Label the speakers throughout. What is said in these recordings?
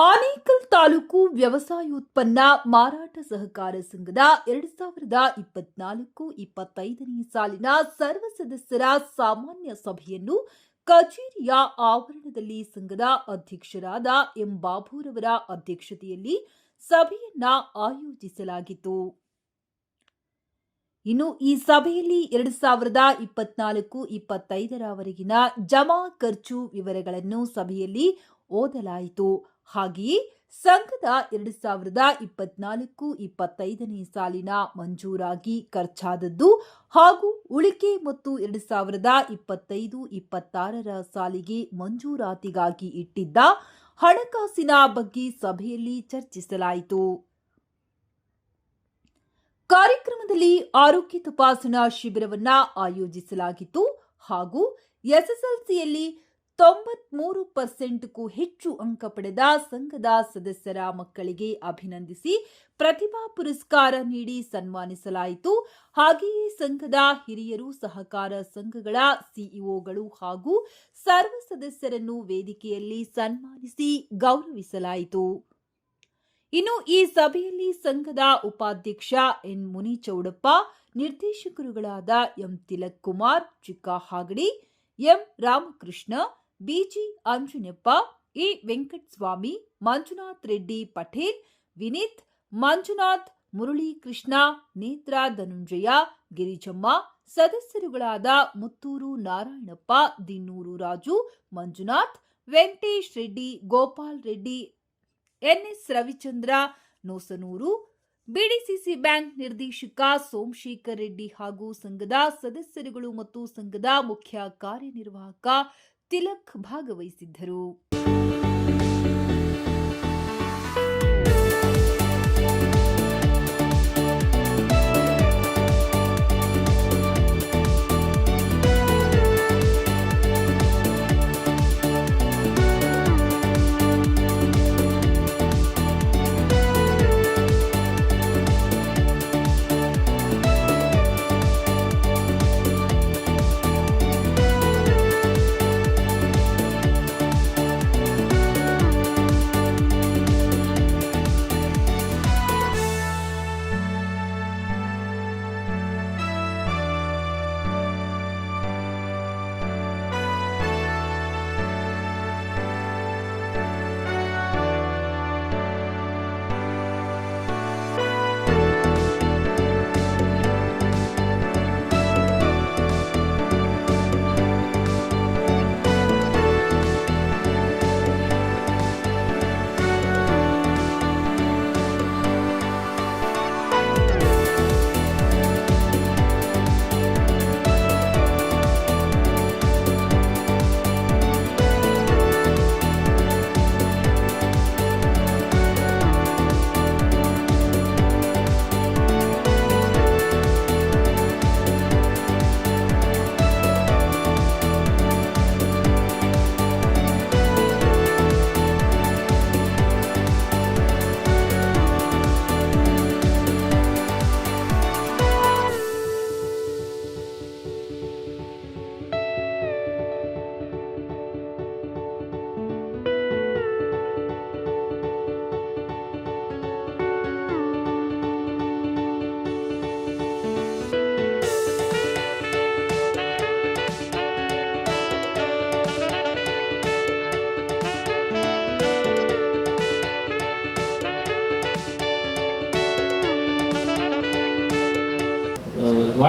Speaker 1: ಆನೇಕಲ್ ತಾಲೂಕು ವ್ಯವಸಾಯೋತ್ಪನ್ನ ಮಾರಾಟ ಸಹಕಾರ ಸಂಘದ ಎರಡ್ ಸಾವಿರದ ಇಪ್ಪತ್ನಾಲ್ಕು ಇಪ್ಪತ್ತೈದನೇ ಸಾಲಿನ ಸರ್ವ ಸದಸ್ಯರ ಸಾಮಾನ್ಯ ಸಭೆಯನ್ನು ಕಚೇರಿಯ ಆವರಣದಲ್ಲಿ ಸಂಘದ ಅಧ್ಯಕ್ಷರಾದ ಎಂ ಬಾಬುರವರ ಅಧ್ಯಕ್ಷತೆಯಲ್ಲಿ ಸಭೆಯನ್ನ ಆಯೋಜಿಸಲಾಗಿತ್ತು. ಇನ್ನು ಈ ಸಭೆಯಲ್ಲಿ ಎರಡು ಸಾವಿರದ ಇಪ್ಪತ್ನಾಲ್ಕು ಇಪ್ಪತ್ತೈದರವರೆಗಿನ ಜಮಾ ಖರ್ಚು ವಿವರಗಳನ್ನು ಸಭೆಯಲ್ಲಿ ಓದಲಾಯಿತು. ಹಾಗೆಯೇ ಸಂಘದ ಎರಡು ಸಾವಿರದ ಇಪ್ಪತ್ನಾಲ್ಕು, ಇಪ್ಪತ್ತೈದನೇ ಸಾಲಿನ ಮಂಜೂರಾಗಿ ಖರ್ಚಾದದ್ದು ಹಾಗೂ ಉಳಿಕೆ ಮತ್ತು ಎರಡು ಸಾವಿರದ ಇಪ್ಪತ್ತೈದು, ಇಪ್ಪತ್ತಾರರ ಸಾಲಿಗೆ ಮಂಜೂರಾತಿಗಾಗಿ ಇಟ್ಟಿದ್ದ ಹಣಕಾಸಿನ ಬಗ್ಗೆ ಸಭೆಯಲ್ಲಿ ಚರ್ಚಿಸಲಾಯಿತು. ಕಾರ್ಯಕ್ರಮದಲ್ಲಿ ಆರೋಗ್ಯ ತಪಾಸಣಾ ಶಿಬಿರವನ್ನ ಆಯೋಜಿಸಲಾಗಿತ್ತು ಹಾಗೂ ಎಸ್ಎಸ್ಎಲ್ಸಿಯಲ್ಲಿ ತೊಂಬತ್ಮೂರು ಪರ್ಸೆಂಟ್ಗೂ ಹೆಚ್ಚು ಅಂಕ ಪಡೆದ ಸಂಘದ ಸದಸ್ಯರ ಮಕ್ಕಳಿಗೆ ಅಭಿನಂದಿಸಿ ಪ್ರತಿಭಾ ಪುರಸ್ಕಾರ ನೀಡಿ ಸನ್ಮಾನಿಸಲಾಯಿತು. ಹಾಗೆಯೇ ಸಂಘದ ಹಿರಿಯರು ಸಹಕಾರ ಸಂಘಗಳ ಸಿಇಒಗಳು ಹಾಗೂ ಸರ್ವ ಸದಸ್ಯರನ್ನು ವೇದಿಕೆಯಲ್ಲಿ ಸನ್ಮಾನಿಸಿ ಗೌರವಿಸಲಾಯಿತು. ಇನ್ನು ಈ ಸಭೆಯಲ್ಲಿ ಸಂಘದ ಉಪಾಧ್ಯಕ್ಷ N Muni Chowdappa ನಿರ್ದೇಶಕರುಗಳಾದ M Tilak Kumar Chikka Hagadi, M Ramakrishna, BG Anjanappa A Venkataswamy, Manjunath Reddy Patel, Vineeth, Manjunath Muralikrishna, Netra Dhananjaya, Girijamma, ಸದಸ್ಯರುಗಳಾದ Mutturu Narayanappa, Dinnuru Raju, Manjunath, Venkatesh Reddy, Gopal Reddy NS Ravichandra, Nosanur, BDCC bank ನಿರ್ದೇಶಕ ಸೋಮಶೇಖರ್ ರೆಡ್ಡಿ ಹಾಗೂ ಸಂಘದ ಸದಸ್ಯರುಗಳು ಮತ್ತು ಸಂಘದ ಮುಖ್ಯ ಕಾರ್ಯನಿರ್ವಾಹಕ ತಿಲಕ್ ಭಾಗವಹಿಸಿದ್ದರು.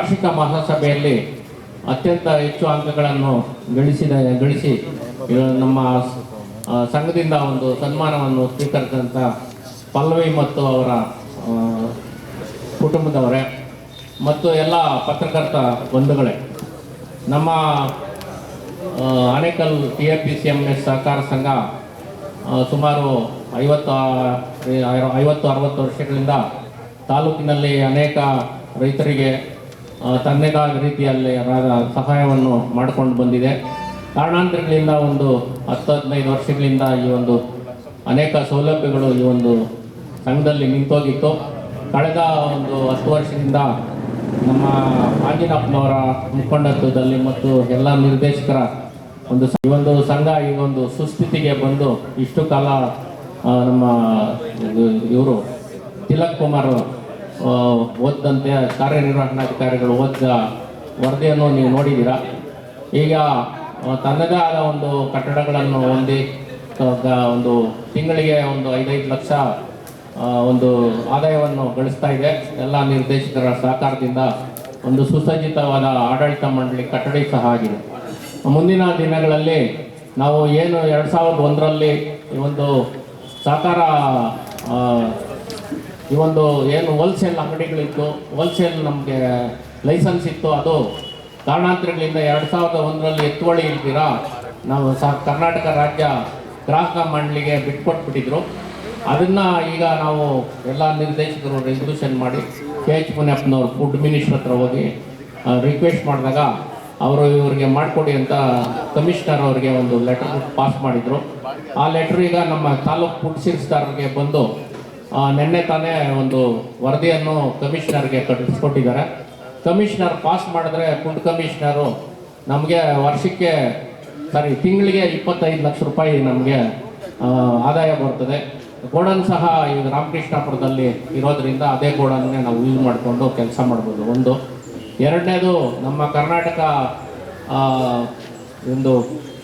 Speaker 2: ವಾರ್ಷಿಕ ಮಹಾಸಭೆಯಲ್ಲಿ ಅತ್ಯಂತ ಹೆಚ್ಚು ಅಂಕಗಳನ್ನು ಗಳಿಸಿದ, ಗಳಿಸಿ ನಮ್ಮ ಸಂಘದಿಂದ ಒಂದು ಸನ್ಮಾನವನ್ನು ಸ್ವೀಕರಿಸಿದಂಥ ಪಲ್ಲವಿ ಮತ್ತು ಅವರ ಕುಟುಂಬದವರೇ ಮತ್ತು ಎಲ್ಲ ಪತ್ರಕರ್ತ ಬಂಧುಗಳೇ, ನಮ್ಮ Anekal T F P C M S ಸಹಕಾರ ಸಂಘ ಸುಮಾರು ಐವತ್ತು ಐವತ್ತು, ಅರವತ್ತು ವರ್ಷಗಳಿಂದ ತಾಲೂಕಿನಲ್ಲಿ ಅನೇಕ ರೈತರಿಗೆ ತನ್ನದಾದ ರೀತಿಯಲ್ಲಿ ಅದರ ಸಹಾಯವನ್ನು ಮಾಡಿಕೊಂಡು ಬಂದಿದೆ. ಕಾರಣಾಂತರಗಳಿಂದ ಒಂದು ಹತ್ತು ಹದಿನೈದು ವರ್ಷಗಳಿಂದ ಈ ಒಂದು ಅನೇಕ ಸೌಲಭ್ಯಗಳು ಈ ಒಂದು ಸಂಘದಲ್ಲಿ ನಿಂತೋಗಿತ್ತು. ಕಳೆದ ಒಂದು ಹತ್ತು ವರ್ಷದಿಂದ ನಮ್ಮ ಆಂಜನಪ್ಪನವರ ಮುಖಂಡತ್ವದಲ್ಲಿ ಮತ್ತು ಎಲ್ಲ ನಿರ್ದೇಶಕರ ಒಂದು ಈ ಒಂದು ಸಂಘ ಈ ಒಂದು ಸುಸ್ಥಿತಿಗೆ ಬಂದು ಇಷ್ಟು ಕಾಲ ನಮ್ಮ ಇವರು ತಿಲಕ್ ಕುಮಾರ್ ಓದಿದಂತೆ ಕಾರ್ಯನಿರ್ವಹಣಾಧಿಕಾರಿಗಳು ಓದಿದ ವರದಿಯನ್ನು ನೀವು ನೋಡಿದ್ದೀರಾ? ಈಗ ತನ್ನದೇ ಆದ ಒಂದು ಕಟ್ಟಡಗಳನ್ನು ಹೊಂದಿ ಒಂದು ತಿಂಗಳಿಗೆ ಒಂದು ಐದೈದು ಲಕ್ಷ ಒಂದು ಆದಾಯವನ್ನು ಗಳಿಸ್ತಾ ಇದೆ. ಎಲ್ಲ ನಿರ್ದೇಶಕರ ಸಹಕಾರದಿಂದ ಒಂದು ಸುಸಜ್ಜಿತವಾದ ಆಡಳಿತ ಮಂಡಳಿ ಕಟ್ಟಡ ಸಹ ಆಗಿದೆ. ಮುಂದಿನ ದಿನಗಳಲ್ಲಿ ನಾವು ಏನು ಎರಡು ಸಾವಿರದ ಒಂದರಲ್ಲಿ ಈ ಒಂದು ಸಹಕಾರ ಈ ಒಂದು ಏನು ಹೋಲ್ಸೇಲ್ ಅಂಗಡಿಗಳಿತ್ತು ಹೋಲ್ಸೇಲ್ ನಮಗೆ ಲೈಸೆನ್ಸ್ ಇತ್ತು, ಅದು ಕಾರಣಾಂತರಗಳಿಂದ ಎರಡು ಸಾವಿರದ ಒಂದರಲ್ಲಿ ಎತ್ತುವಳಿ ಇಲ್ದಿರಾ, ನಾವು ಸಹ ಕರ್ನಾಟಕ ರಾಜ್ಯ ಗ್ರಾಹಕ ಮಂಡಳಿಗೆ ಬಿಟ್ಕೊಟ್ಬಿಟ್ಟಿದ್ರು ಅದನ್ನು ಈಗ ನಾವು ಎಲ್ಲ ನಿರ್ದೇಶಕರು ರೆಸಲ್ಯೂಷನ್ ಮಾಡಿ, ಕೆ ಎಚ್ ಮುನಿಯಪ್ಪನವ್ರು ಫುಡ್ ಮಿನಿಸ್ಟ್ರ್ ಹತ್ರ ಹೋಗಿ ರಿಕ್ವೆಸ್ಟ್ ಮಾಡಿದಾಗ ಅವರು ಇವರಿಗೆ ಮಾಡಿಕೊಡಿ ಅಂತ ಕಮಿಷನರ್ ಅವರಿಗೆ ಒಂದು ಲೆಟರ್ ಪಾಸ್ ಮಾಡಿದರು. ಆ ಲೆಟರ್ ಈಗ ನಮ್ಮ ತಾಲೂಕು ಫುಡ್ ಸೇರಿಸ್ದಾರರಿಗೆ ಬಂದು ನಿನ್ನೆ ತಾನೇ ಒಂದು ವರದಿಯನ್ನು ಕಮಿಷನರ್ಗೆ ಕಟ್ಟಿಸ್ಕೊಟ್ಟಿದ್ದಾರೆ. ಕಮಿಷನರ್ ಪಾಸ್ ಮಾಡಿದ್ರೆ ಫುಡ್ ಕಮಿಷನರು ನಮಗೆ ವರ್ಷಕ್ಕೆ, ಸಾರಿ, ತಿಂಗಳಿಗೆ ಇಪ್ಪತ್ತೈದು ಲಕ್ಷ ರೂಪಾಯಿ ನಮಗೆ ಆದಾಯ ಬರ್ತದೆ. ಗೋಡನ್ ಸಹ ಈಗ ರಾಮಕೃಷ್ಣಪುರದಲ್ಲಿ ಇರೋದ್ರಿಂದ ಅದೇ ಗೋಡನ್ನೇ ನಾವು ಯೂಸ್ ಮಾಡಿಕೊಂಡು ಕೆಲಸ ಮಾಡ್ಬೋದು. ಒಂದು. ಎರಡನೇದು ನಮ್ಮ ಕರ್ನಾಟಕ ಒಂದು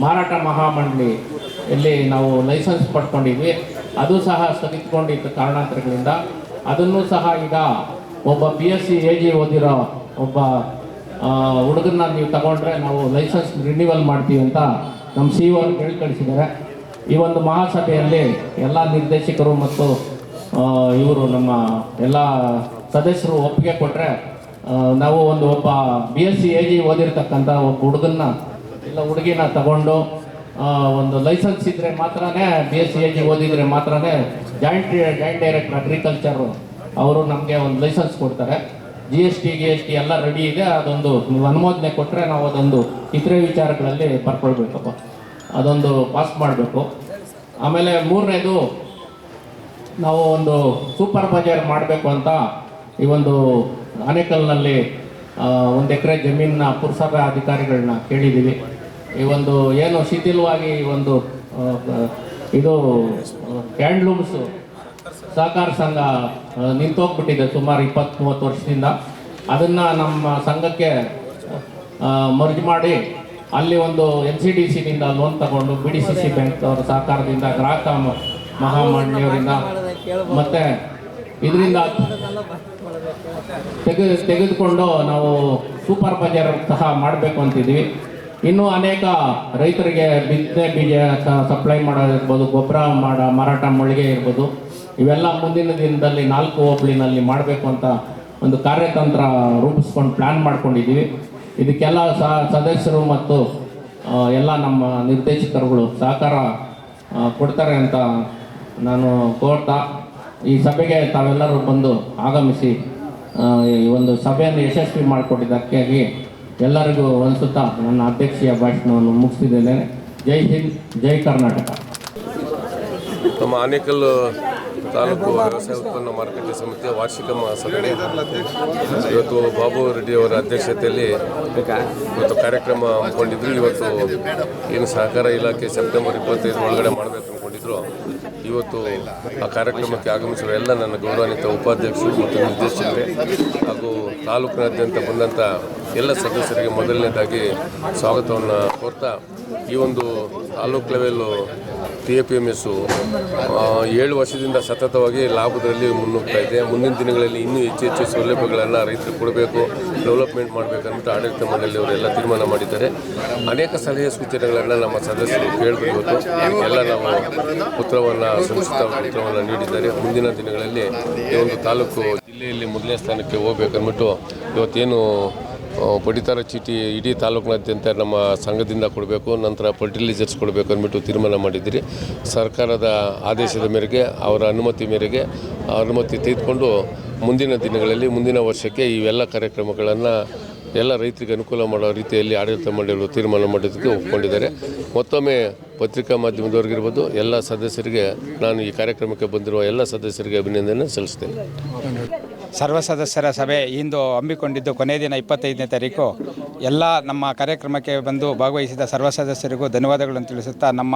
Speaker 2: ಮಾರಾಟ ಮಹಾಮಂಡಳಿ, ಇಲ್ಲಿ ನಾವು ಲೈಸೆನ್ಸ್ ಪಡ್ಕೊಂಡಿದ್ವಿ. ಅದು ಸಹ ಸ್ಥಗಿತಗೊಂಡಿದ್ದ ಕಾರಣಾಂತರಗಳಿಂದ. ಅದನ್ನು ಸಹ ಈಗ ಒಬ್ಬ B S C A G ಓದಿರೋ ಒಬ್ಬ ಹುಡುಗನ ನೀವು ತಗೊಂಡ್ರೆ ನಾವು ಲೈಸೆನ್ಸ್ ರಿನ್ಯೂವಲ್ ಮಾಡ್ತೀವಿ ಅಂತ ನಮ್ಮ ಸಿ ಒ ಹೇಳಿ ಕಳಿಸಿದ್ದಾರೆ ಈ ಒಂದು ಮಹಾಸಭೆಯಲ್ಲಿ ಎಲ್ಲ ನಿರ್ದೇಶಕರು ಮತ್ತು ಇವರು ನಮ್ಮ ಎಲ್ಲ ಸದಸ್ಯರು ಒಪ್ಪಿಗೆ ಕೊಟ್ಟರೆ ನಾವು ಒಂದು ಒಬ್ಬ B S C A G ಓದಿರ್ತಕ್ಕಂಥ ಒಬ್ಬ ಹುಡುಗನ್ನ, ಇಲ್ಲ ಹುಡುಗಿನ ತಗೊಂಡು ಒಂದು ಲೈಸೆನ್ಸ್ ಇದ್ರೆ ಮಾತ್ರನೇ B S C A G ಓದಿದ್ರೆ ಮಾತ್ರನೇ ಜಾಯಿಂಟ್ ಜಾಯಿಂಟ್ ಡೈರೆಕ್ಟರ್ ಅಗ್ರಿಕಲ್ಚರ್ ಅವರು ನಮಗೆ ಒಂದು ಲೈಸೆನ್ಸ್ ಕೊಡ್ತಾರೆ. ಜಿ ಎಸ್ ಟಿ ಗಿ ಎಸ್ ಟಿ ಎಲ್ಲ ರೆಡಿ ಇದೆ. ಅದೊಂದು ಅನುಮೋದನೆ ಕೊಟ್ಟರೆ ನಾವು ಅದೊಂದು ಇತರೆ ವಿಚಾರಗಳಲ್ಲಿ ಬರ್ಕೊಳ್ಬೇಕಪ್ಪ. ಅದೊಂದು ಪಾಸ್ ಮಾಡಬೇಕು. ಆಮೇಲೆ ಮೂರನೇದು, ನಾವು ಒಂದು ಸೂಪರ್ ಬಜಾರ್ ಮಾಡಬೇಕು ಅಂತ ಈ ಒಂದು ಆನೇಕಲ್ನಲ್ಲಿ ಒಂದು ಎಕರೆ ಜಮೀನಿನ ಪುರಸಭೆ ಅಧಿಕಾರಿಗಳನ್ನ ಕೇಳಿದ್ದೀವಿ ಈ ಒಂದು ಏನು ಶಿಥಿಲವಾಗಿ ಒಂದು ಇದು ಹ್ಯಾಂಡ್ಲೂಮ್ಸು ಸಹಕಾರ ಸಂಘ ನಿಂತೋಗ್ಬಿಟ್ಟಿದೆ ಸುಮಾರು ಇಪ್ಪತ್ತ್ ಮೂವತ್ತು ವರ್ಷದಿಂದ. ಅದನ್ನು ನಮ್ಮ ಸಂಘಕ್ಕೆ ಮರ್ಜ್ ಮಾಡಿ ಅಲ್ಲಿ ಒಂದು ಎನ್ ಸಿ ಡಿ ಸಿನಿಂದ ಲೋನ್ ತಗೊಂಡು B D C C bank ಅವರ ಸಹಕಾರದಿಂದ ಗ್ರಾಹಕ ಮಹಾಮಂಡಳಿಯವರಿಂದ ಮತ್ತು ಇದರಿಂದ ತೆಗೆದು, ತೆಗೆದುಕೊಂಡು ನಾವು ಸೂಪರ್ ಬಜಾರ್ ಸಹ ಮಾಡಬೇಕು ಅಂತಿದ್ವಿ. ಇನ್ನೂ ಅನೇಕ ರೈತರಿಗೆ ಬಿತ್ತನೆ ಬೀಜ ಸಪ್ಲೈ ಮಾಡೋದಿರ್ಬೋದು, ಗೊಬ್ಬರ ಮಾಡ, ಮಾರಾಟ ಮಳಿಗೆ ಇರ್ಬೋದು. ಇವೆಲ್ಲ ಮುಂದಿನ ದಿನದಲ್ಲಿ ನಾಲ್ಕು ಹೋಬಳಿನಲ್ಲಿ ಮಾಡಬೇಕು ಅಂತ ಒಂದು ಕಾರ್ಯತಂತ್ರ ರೂಪಿಸ್ಕೊಂಡು ಪ್ಲ್ಯಾನ್ ಮಾಡ್ಕೊಂಡಿದ್ದೀವಿ. ಇದಕ್ಕೆಲ್ಲ ಸದಸ್ಯರು ಮತ್ತು ಎಲ್ಲ ನಮ್ಮ ನಿರ್ದೇಶಕರುಗಳು ಸಹಕಾರ ಕೊಡ್ತಾರೆ ಅಂತ ನಾನು ಕೋರ್ತಾ. ಈ ಸಭೆಗೆ ತಾವೆಲ್ಲರೂ ಬಂದು ಆಗಮಿಸಿ ಈ ಒಂದು ಸಭೆಯನ್ನು ಯಶಸ್ವಿ ಮಾಡಿಕೊಟ್ಟಿದ್ದಕ್ಕಾಗಿ ಎಲ್ಲರಿಗೂ ಅನಿಸುತ್ತಾ ನನ್ನ ಅಧ್ಯಕ್ಷೀಯ ಭಾಷಣವನ್ನು ಮುಗಿಸಿದ್ದೇನೆ. ಜೈ ಹಿಂದ್, ಜೈ ಕರ್ನಾಟಕ.
Speaker 3: ನಮ್ಮ ಆನೇಕಲ್ ತಾಲೂಕು ವ್ಯವಸಾಯ ಉತ್ಪನ್ನ ಮಾರುಕಟ್ಟೆ ಸಮಿತಿಯ ವಾರ್ಷಿಕ ಸಭೆ ಇವತ್ತು ಬಾಬು ರೆಡ್ಡಿಯವರ ಅಧ್ಯಕ್ಷತೆಯಲ್ಲಿ ಇವತ್ತು ಕಾರ್ಯಕ್ರಮ ಹಮ್ಮಿಕೊಂಡಿದ್ರು. ಇವತ್ತು ಏನು ಸಹಕಾರ ಇಲಾಖೆ ಸೆಪ್ಟೆಂಬರ್ ಇಪ್ಪತ್ತೈದು ಒಳಗಡೆ ಮಾಡಬೇಕು ಅಂದ್ಕೊಂಡಿದ್ರು. ಇವತ್ತು ಆ ಕಾರ್ಯಕ್ರಮಕ್ಕೆ ಆಗಮಿಸಿರುವ ಎಲ್ಲ ನನ್ನ ಗೌರವಾನ್ವಿತ ಉಪಾಧ್ಯಕ್ಷರು ಮತ್ತು ನಿರ್ದೇಶಕರು ಹಾಗೂ ತಾಲೂಕಿನಾದ್ಯಂತ ಬಂದಂಥ ಎಲ್ಲ ಸದಸ್ಯರಿಗೆ ಮೊದಲನೇದಾಗಿ ಸ್ವಾಗತವನ್ನು ಕೋರ್ತಾ ಈ ಒಂದು taluk level T A P M S ಏಳು ವರ್ಷದಿಂದ ಸತತವಾಗಿ ಲಾಭದಲ್ಲಿ ಮುನ್ನುಗ್ತಾ ಇದೆ. ಮುಂದಿನ ದಿನಗಳಲ್ಲಿ ಇನ್ನೂ ಹೆಚ್ಚು ಹೆಚ್ಚು ಸೌಲಭ್ಯಗಳನ್ನು ರೈತರಿಗೆ ಕೊಡಬೇಕು, ಡೆವಲಪ್ಮೆಂಟ್ ಮಾಡಬೇಕಂದ್ಬಿಟ್ಟು ಆಡಳಿತ ಮಂಡಳಿಯವರೆಲ್ಲ ತೀರ್ಮಾನ ಮಾಡಿದ್ದಾರೆ. ಅನೇಕ ಸಲಹೆ ಸೂಚನೆಗಳನ್ನು ನಮ್ಮ ಸದಸ್ಯರು ಕೇಳಬೇಕು ಎಲ್ಲ ನಾವು ಉತ್ತರವನ್ನು ಸಂಸ್ಕೃತ ಉತ್ತರವನ್ನು ನೀಡಿದ್ದಾರೆ. ಮುಂದಿನ ದಿನಗಳಲ್ಲಿ ಈ ಒಂದು ತಾಲೂಕು ಜಿಲ್ಲೆಯಲ್ಲಿ ಮೊದಲನೇ ಸ್ಥಾನಕ್ಕೆ ಹೋಗ್ಬೇಕಂದ್ಬಿಟ್ಟು ಇವತ್ತೇನು ಪಡಿತರ ಚೀಟಿ ಇಡೀ ತಾಲೂಕಿನಾದ್ಯಂತ ನಮ್ಮ ಸಂಘದಿಂದ ಕೊಡಬೇಕು, ನಂತರ ಫರ್ಟಿಲೈಸರ್ಸ್ ಕೊಡಬೇಕು ಅಂದ್ಬಿಟ್ಟು ತೀರ್ಮಾನ ಮಾಡಿದ್ದೀರಿ. ಸರ್ಕಾರದ ಆದೇಶದ ಮೇರೆಗೆ, ಅವರ ಅನುಮತಿ ಮೇರೆಗೆ ಅನುಮತಿ ತೆಗೆದುಕೊಂಡು ಮುಂದಿನ ದಿನಗಳಲ್ಲಿ, ಮುಂದಿನ ವರ್ಷಕ್ಕೆ ಇವೆಲ್ಲ ಕಾರ್ಯಕ್ರಮಗಳನ್ನು ಎಲ್ಲ ರೈತರಿಗೆ ಅನುಕೂಲ ಮಾಡೋ ರೀತಿಯಲ್ಲಿ ಆಡಳಿತ ಮಂಡಳಿಗಳು ತೀರ್ಮಾನ ಮಾಡೋದಕ್ಕೆ ಒಪ್ಪಿಕೊಂಡಿದ್ದಾರೆ ಮತ್ತೊಮ್ಮೆ ಪತ್ರಿಕಾ ಮಾಧ್ಯಮದವ್ರಿಗಿರ್ಬೋದು, ಎಲ್ಲ ಸದಸ್ಯರಿಗೆ ನಾನು ಈ ಕಾರ್ಯಕ್ರಮಕ್ಕೆ ಬಂದಿರುವ ಎಲ್ಲ ಸದಸ್ಯರಿಗೆ ಅಭಿನಂದನೆ ಸಲ್ಲಿಸ್ತೇನೆ.
Speaker 4: ಸರ್ವ ಸದಸ್ಯರ ಸಭೆ ಇಂದು ಹಮ್ಮಿಕೊಂಡಿದ್ದು ಕೊನೆಯ ದಿನ ಇಪ್ಪತ್ತೈದನೇ ತಾರೀಕು. ಎಲ್ಲ ನಮ್ಮ ಕಾರ್ಯಕ್ರಮಕ್ಕೆ ಬಂದು ಭಾಗವಹಿಸಿದ ಸರ್ವ ಸದಸ್ಯರಿಗೂ ಧನ್ಯವಾದಗಳನ್ನು ತಿಳಿಸುತ್ತಾ ನಮ್ಮ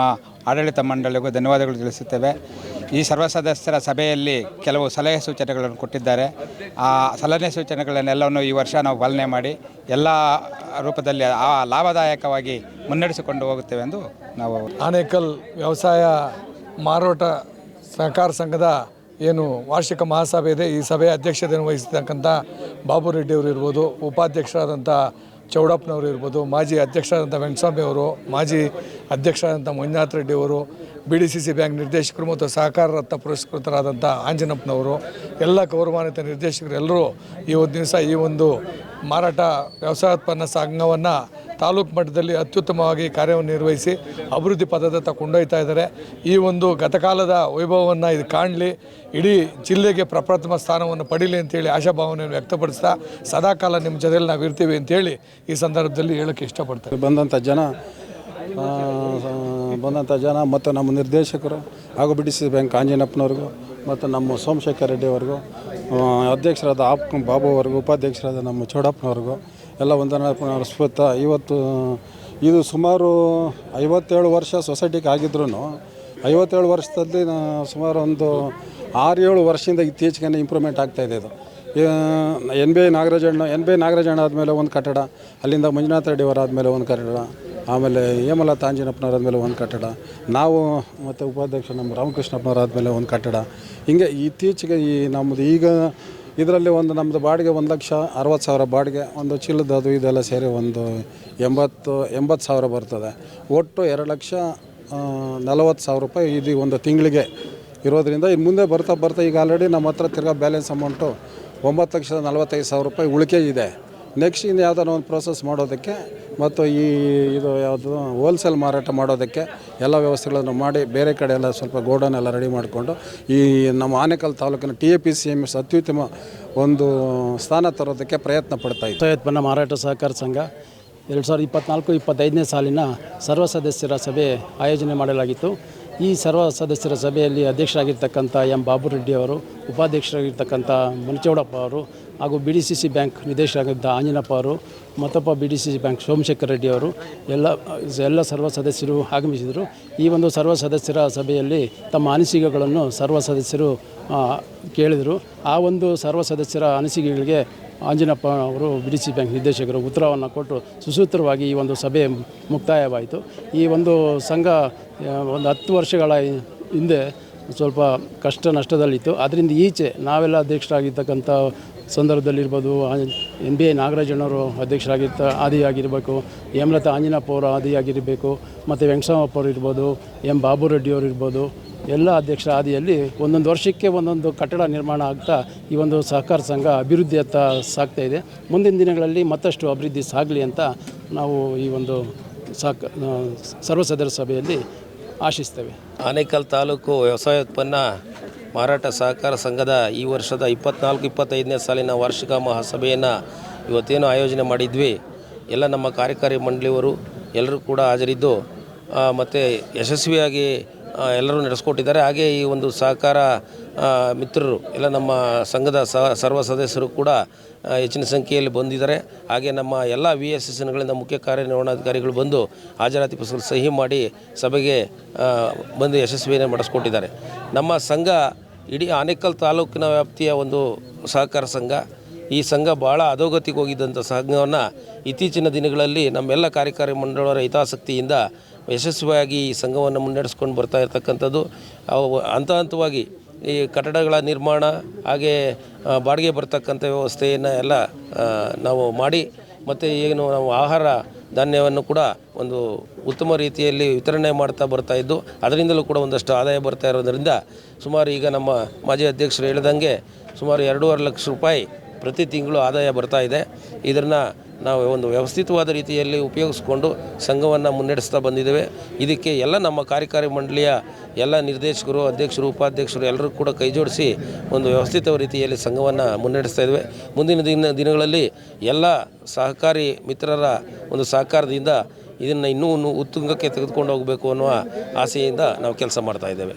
Speaker 4: ಆಡಳಿತ ಮಂಡಳಿಗೂ ಧನ್ಯವಾದಗಳು ತಿಳಿಸುತ್ತೇವೆ. ಈ ಸರ್ವ ಸದಸ್ಯರ ಸಭೆಯಲ್ಲಿ ಕೆಲವು ಸಲಹೆ ಸೂಚನೆಗಳನ್ನು ಕೊಟ್ಟಿದ್ದಾರೆ. ಆ ಸಲಹೆ ಸೂಚನೆಗಳನ್ನೆಲ್ಲವನ್ನು ಈ ವರ್ಷ ನಾವು ಪಾಲನೆ ಮಾಡಿ ಎಲ್ಲ ರೂಪದಲ್ಲಿ ಆ ಲಾಭದಾಯಕವಾಗಿ ಮುನ್ನಡೆಸಿಕೊಂಡು ಹೋಗುತ್ತೇವೆ ಎಂದು ನಾವು
Speaker 5: ಆನೇಕಲ್ ವ್ಯವಸಾಯ ಮಾರಾಟ ಸಹಕಾರ ಸಂಘದ ಏನು ವಾರ್ಷಿಕ ಮಹಾಸಭೆ ಇದೆ ಈ ಸಭೆಯ ಅಧ್ಯಕ್ಷತೆಯನ್ನು ವಹಿಸತಕ್ಕಂಥ ಬಾಬು ರೆಡ್ಡಿ ಅವರು ಇರ್ಬೋದು, ಉಪಾಧ್ಯಕ್ಷರಾದಂಥ ಚೌಡಪ್ಪನವರು ಇರ್ಬೋದು, ಮಾಜಿ ಅಧ್ಯಕ್ಷರಾದಂಥ ವೆಂಕಟಸ್ವಾಮಿ ಅವರು, ಮಾಜಿ ಅಧ್ಯಕ್ಷರಾದಂಥ ಮಂಜುನಾಥ್ ರೆಡ್ಡಿ ಅವರು B D C C bank ನಿರ್ದೇಶಕರು ಮತ್ತು ಸಹಕಾರ ರತ್ನ ಪುರಸ್ಕೃತರಾದಂಥ ಆಂಜನಪ್ಪನವರು, ಎಲ್ಲ ಗೌರವಾನ್ವಿತ ನಿರ್ದೇಶಕರು ಎಲ್ಲರೂ ಈ ಒಂದು ದಿವಸ ಈ ಒಂದು ಮಾರಾಟ ವ್ಯವಸಾಯೋತ್ಪನ್ನ ಸಂಘವನ್ನು ತಾಲೂಕು ಮಟ್ಟದಲ್ಲಿ ಅತ್ಯುತ್ತಮವಾಗಿ ಕಾರ್ಯವನ್ನು ನಿರ್ವಹಿಸಿ ಅಭಿವೃದ್ಧಿ ಪದದತ್ತ ಕೊಂಡೊಯ್ತಾ ಇದ್ದಾರೆ. ಈ ಒಂದು ಗತಕಾಲದ ವೈಭವವನ್ನು ಇದು ಕಾಣಲಿ. ಇಡೀ ಜಿಲ್ಲೆಗೆ ಪ್ರಪ್ರಥಮ ಸ್ಥಾನವನ್ನು ಪಡೀಲಿ ಅಂತೇಳಿ ಆಶಾಭಾವನೆಯನ್ನು ವ್ಯಕ್ತಪಡಿಸ್ತಾ ಸದಾಕಾಲ ನಿಮ್ಮ ಜೊತೆಯಲ್ಲಿ ನಾವು ಇರ್ತೀವಿ ಅಂತೇಳಿ ಈ ಸಂದರ್ಭದಲ್ಲಿ ಹೇಳೋಕ್ಕೆ ಇಷ್ಟಪಡ್ತೇವೆ
Speaker 6: ಬಂದಂಥ ಜನ ಬಂದಂಥ ಜನ ಮತ್ತು ನಮ್ಮ ನಿರ್ದೇಶಕರು ಹಾಗೂ ಬಿ ಡಿ ಸಿ ಬ್ಯಾಂಕ್ ಆಂಜನಪ್ಪನವ್ರಿಗೂ ಮತ್ತು ನಮ್ಮ ಸೋಮಶೇಖರ್ ರೆಡ್ಡಿ ಅವ್ರಿಗೂ ಅಧ್ಯಕ್ಷರಾದ ಆಪ್ ಬಾಬು ಅವ್ರಿಗೂ, ಉಪಾಧ್ಯಕ್ಷರಾದ ನಮ್ಮ ಚೌಡಪ್ಪನವ್ರಿಗೂ ಎಲ್ಲ ವಂದನಾ ಸ್ಫೂರ್ತ ಇವತ್ತು, ಇದು ಸುಮಾರು ಐವತ್ತೇಳು ವರ್ಷ ಸೊಸೈಟಿಗೆ ಆಗಿದ್ರೂ ಐವತ್ತೇಳು ವರ್ಷದಲ್ಲಿ ಸುಮಾರು ಒಂದು ಆರು ಏಳು ವರ್ಷದಿಂದ ಇತ್ತೀಚೆಗೆ ಇಂಪ್ರೂವ್ಮೆಂಟ್ ಆಗ್ತಾಯಿದೆ ಇದು N B I Nagarajanna N B I Nagarajanna ಆದಮೇಲೆ ಒಂದು ಕಟ್ಟಡ, ಅಲ್ಲಿಂದ ಮಂಜುನಾಥ ಆದಮೇಲೆ ಒಂದು ಕಟ್ಟಡ, ಆಮೇಲೆ ಹೇಮಲ ತಾಂಜಿನಪ್ಪನವರಾದಮೇಲೆ ಒಂದು ಕಟ್ಟಡ, ನಾವು ಮತ್ತು ಉಪಾಧ್ಯಕ್ಷ ನಮ್ಮ ರಾಮಕೃಷ್ಣಪ್ಪನವ್ರ ಆದಮೇಲೆ ಒಂದು ಕಟ್ಟಡ. ಹಿಂಗೆ ಇತ್ತೀಚೆಗೆ ಈ ನಮ್ಮದು ಈಗ ಇದರಲ್ಲಿ ಒಂದು ನಮ್ಮದು ಬಾಡಿಗೆ ಒಂದು ಲಕ್ಷ ಅರವತ್ತು ಸಾವಿರ ಬಾಡಿಗೆ, ಒಂದು ಚೀಲದ ಅದು ಇದೆಲ್ಲ ಸೇರಿ ಒಂದು ಎಂಬತ್ತು ಎಂಬತ್ತು ಸಾವಿರ ಬರ್ತದೆ. ಒಟ್ಟು ಎರಡು ಲಕ್ಷ ನಲವತ್ತು ಸಾವಿರ ರೂಪಾಯಿ ಇದು ಒಂದು ತಿಂಗಳಿಗೆ ಇರೋದರಿಂದ ಇನ್ನು ಮುಂದೆ ಬರ್ತಾ ಬರ್ತಾ ಈಗ ಆಲ್ರೆಡಿ ನಮ್ಮ ಹತ್ರ ತಿರ್ಗಾ ಬ್ಯಾಲೆನ್ಸ್ ಅಮೌಂಟು ಒಂಬತ್ತು ಲಕ್ಷದ ನಲವತ್ತೈದು ಸಾವಿರ ರೂಪಾಯಿ ಉಳಿಕೆ ಇದೆ. ನೆಕ್ಸ್ಟ್ ಇನ್ನು ಯಾವುದಾದ್ರು ಒಂದು ಪ್ರೋಸೆಸ್ ಮಾಡೋದಕ್ಕೆ ಮತ್ತು ಈ ಇದು ಯಾವುದು ಹೋಲ್ಸೇಲ್ ಮಾರಾಟ ಮಾಡೋದಕ್ಕೆ ಎಲ್ಲ ವ್ಯವಸ್ಥೆಗಳನ್ನು ಮಾಡಿ ಬೇರೆ ಕಡೆ ಎಲ್ಲ ಸ್ವಲ್ಪ ಗೋಡನ್ ಎಲ್ಲ ರೆಡಿ ಮಾಡಿಕೊಂಡು ಈ ನಮ್ಮ ಆನೇಕಲ್ ತಾಲೂಕಿನ T A P C M S ಅತ್ಯುತ್ತಮ ಒಂದು ಸ್ಥಾನ ತರೋದಕ್ಕೆ ಪ್ರಯತ್ನ ಪಡ್ತಾ
Speaker 7: ಉತ್ಪನ್ನ ಮಾರಾಟ ಸಹಕಾರ ಸಂಘ ಎರಡು ಸಾವಿರದ ಇಪ್ಪತ್ನಾಲ್ಕು, ಇಪ್ಪತ್ತೈದನೇ ಸಾಲಿನ ಸರ್ವ ಸದಸ್ಯರ ಸಭೆ ಆಯೋಜನೆ ಮಾಡಲಾಗಿತ್ತು. ಈ ಸರ್ವ ಸದಸ್ಯರ ಸಭೆಯಲ್ಲಿ ಅಧ್ಯಕ್ಷರಾಗಿರ್ತಕ್ಕಂಥ ಎಂ. ಬಾಬುರೆಡ್ಡಿ ಅವರು, ಉಪಾಧ್ಯಕ್ಷರಾಗಿರ್ತಕ್ಕಂಥ ಮುನಿಚೌಡಪ್ಪ ಅವರು ಹಾಗೂ B D C C bank ನಿರ್ದೇಶಕರಾಗಿದ್ದ Anjanappa ಅವರು, ಮತ್ತೊಬ್ಬ B D C C bank Somashekar Reddy ಅವರು, ಎಲ್ಲ ಎಲ್ಲ ಸರ್ವ ಸದಸ್ಯರು ಆಗಮಿಸಿದರು. ಈ ಒಂದು ಸರ್ವ ಸದಸ್ಯರ ಸಭೆಯಲ್ಲಿ ತಮ್ಮ ಅನಿಸಿಕೆಗಳನ್ನು ಸರ್ವ ಸದಸ್ಯರು ಕೇಳಿದರು. ಆ ಒಂದು ಸರ್ವ ಸದಸ್ಯರ ಅನಿಸಿಕೆಗಳಿಗೆ ಆಂಜನಪ್ಪ ಅವರು ಬಿ ಡಿ ಸಿ ಬ್ಯಾಂಕ್ ನಿರ್ದೇಶಕರು ಉತ್ತರವನ್ನು ಕೊಟ್ಟು ಸುಸೂತ್ರವಾಗಿ ಈ ಒಂದು ಸಭೆ ಮುಕ್ತಾಯವಾಯಿತು. ಈ ಒಂದು ಸಂಘ ಒಂದು ಹತ್ತು ವರ್ಷಗಳ ಹಿಂದೆ ಸ್ವಲ್ಪ ಕಷ್ಟ ನಷ್ಟದಲ್ಲಿತ್ತು. ಅದರಿಂದ ಈಚೆ ನಾವೆಲ್ಲ ಅಧ್ಯಕ್ಷರಾಗಿರ್ತಕ್ಕಂಥ ಸಂದರ್ಭದಲ್ಲಿರ್ಬೋದು ಎನ್ ಬಿ ಎ ನಾಗರಾಜನವರು ಅಧ್ಯಕ್ಷರಾಗಿರ್ತ, ಆದಿಯಾಗಿರಬೇಕು, ಹೇಮಲತಾ ಆಂಜನಪ್ಪ ಅವರು ಆದಿಯಾಗಿರಬೇಕು, ಮತ್ತು ವೆಂಕಟಸಾಮಪ್ಪ ಅವರು ಇರ್ಬೋದು, ಎಂ ಬಾಬು ರೆಡ್ಡಿ ಅವರು ಇರ್ಬೋದು, ಎಲ್ಲ ಅಧ್ಯಕ್ಷರ ಆದಿಯಲ್ಲಿ ಒಂದೊಂದು ವರ್ಷಕ್ಕೆ ಒಂದೊಂದು ಕಟ್ಟಡ ನಿರ್ಮಾಣ ಆಗ್ತಾ ಈ ಒಂದು ಸಹಕಾರ ಸಂಘ ಅಭಿವೃದ್ಧಿಯತ್ತ ಸಾಗ್ತಾ ಇದೆ. ಮುಂದಿನ ದಿನಗಳಲ್ಲಿ ಮತ್ತಷ್ಟು ಅಭಿವೃದ್ಧಿ ಸಾಗಲಿ ಅಂತ ನಾವು ಈ ಒಂದು ಸಾಕ ಸರ್ವಸದಸ್ಯ ಸಭೆಯಲ್ಲಿ ಆಶಿಸ್ತೇವೆ.
Speaker 8: ಆನೇಕಲ್ ತಾಲೂಕು ವ್ಯವಸಾಯೋತ್ಪನ್ನ ಮಾರಾಟ ಸಹಕಾರ ಸಂಘದ ಈ ವರ್ಷದ ಇಪ್ಪತ್ನಾಲ್ಕು, ಇಪ್ಪತ್ತೈದನೇ ಸಾಲಿನ ವಾರ್ಷಿಕ ಮಹಾಸಭೆಯನ್ನು ಇವತ್ತೇನು ಆಯೋಜನೆ ಮಾಡಿದ್ವಿ. ಎಲ್ಲ ನಮ್ಮ ಕಾರ್ಯಕಾರಿ ಮಂಡಳಿಯವರು ಎಲ್ಲರೂ ಕೂಡ ಹಾಜರಿದ್ದು ಮತ್ತು ಯಶಸ್ವಿಯಾಗಿ ಎಲ್ಲರೂ ನಡೆಸ್ಕೊಟ್ಟಿದ್ದಾರೆ. ಹಾಗೆ ಈ ಒಂದು ಸಹಕಾರ ಮಿತ್ರರು, ಎಲ್ಲ ನಮ್ಮ ಸಂಘದ ಸರ್ವ ಸದಸ್ಯರು ಕೂಡ ಹೆಚ್ಚಿನ ಸಂಖ್ಯೆಯಲ್ಲಿ ಬಂದಿದ್ದಾರೆ. ಹಾಗೆ ನಮ್ಮ ಎಲ್ಲ ವಿ ಎಸ್ ಎಸ್ ಎನ್ಗಳಿಂದ ಮುಖ್ಯ ಕಾರ್ಯನಿರ್ವಹಣಾಧಿಕಾರಿಗಳು ಬಂದು ಹಾಜರಾತಿ ಪುಸ್ತಕ ಸಹಿ ಮಾಡಿ ಸಭೆಗೆ ಬಂದು ಯಶಸ್ವಿಯನ್ನು ಮಾಡಿಸ್ಕೊಟ್ಟಿದ್ದಾರೆ ನಮ್ಮ ಸಂಘ ಇಡೀ ಆನೇಕಲ್ ತಾಲೂಕಿನ ವ್ಯಾಪ್ತಿಯ ಒಂದು ಸಹಕಾರ ಸಂಘ. ಈ ಸಂಘ ಭಾಳ ಅಧೋಗತಿಗೆ ಹೋಗಿದ್ದಂಥ ಸಂಘವನ್ನು ಇತ್ತೀಚಿನ ದಿನಗಳಲ್ಲಿ ನಮ್ಮೆಲ್ಲ ಕಾರ್ಯಕಾರಿ ಮಂಡಳರ ಹಿತಾಸಕ್ತಿಯಿಂದ ಯಶಸ್ವಿಯಾಗಿ ಈ ಸಂಘವನ್ನು ಮುನ್ನಡೆಸ್ಕೊಂಡು ಬರ್ತಾ ಇರತಕ್ಕಂಥದ್ದು. ಅವು ಹಂತ ಹಂತವಾಗಿ ಈ ಕಟ್ಟಡಗಳ ನಿರ್ಮಾಣ ಹಾಗೆ ಬಾಡಿಗೆ ಬರ್ತಕ್ಕಂಥ ವ್ಯವಸ್ಥೆಯನ್ನು ಎಲ್ಲ ನಾವು ಮಾಡಿ ಮತ್ತು ಏನು ನಾವು ಆಹಾರ ಧಾನ್ಯವನ್ನು ಕೂಡ ಒಂದು ಉತ್ತಮ ರೀತಿಯಲ್ಲಿ ವಿತರಣೆ ಮಾಡ್ತಾ ಬರ್ತಾ ಇದ್ದು, ಅದರಿಂದಲೂ ಕೂಡ ಒಂದಷ್ಟು ಆದಾಯ ಬರ್ತಾ ಇರೋದರಿಂದ ಸುಮಾರು ಈಗ ನಮ್ಮ ಮಾಜಿ ಅಧ್ಯಕ್ಷರು ಹೇಳಿದಂಗೆ ಸುಮಾರು ಎರಡೂವರೆ ಲಕ್ಷ ರೂಪಾಯಿ ಪ್ರತಿ ತಿಂಗಳು ಆದಾಯ ಬರ್ತಾ ಇದೆ. ಇದನ್ನು ನಾವು ಒಂದು ವ್ಯವಸ್ಥಿತವಾದ ರೀತಿಯಲ್ಲಿ ಉಪಯೋಗಿಸ್ಕೊಂಡು ಸಂಘವನ್ನು ಮುನ್ನಡೆಸ್ತಾ ಬಂದಿದ್ದೇವೆ. ಇದಕ್ಕೆ ಎಲ್ಲ ನಮ್ಮ ಕಾರ್ಯಕಾರಿ ಮಂಡಳಿಯ ಎಲ್ಲ ನಿರ್ದೇಶಕರು, ಅಧ್ಯಕ್ಷರು, ಉಪಾಧ್ಯಕ್ಷರು ಎಲ್ಲರೂ ಕೂಡ ಕೈ ಜೋಡಿಸಿ ಒಂದು ವ್ಯವಸ್ಥಿತ ರೀತಿಯಲ್ಲಿ ಸಂಘವನ್ನು ಮುನ್ನಡೆಸ್ತಾ ಇದ್ದೇವೆ. ಮುಂದಿನ ದಿನ ದಿನಗಳಲ್ಲಿ ಎಲ್ಲ ಸಹಕಾರಿ ಮಿತ್ರರ ಒಂದು ಸಹಕಾರದಿಂದ ಇದನ್ನು ಇನ್ನೂ ಉತ್ತುಂಗಕ್ಕೆ ತೆಗೆದುಕೊಂಡು ಹೋಗಬೇಕು ಅನ್ನುವ ಆಸೆಯಿಂದ ನಾವು ಕೆಲಸ ಮಾಡ್ತಾ ಇದ್ದೇವೆ.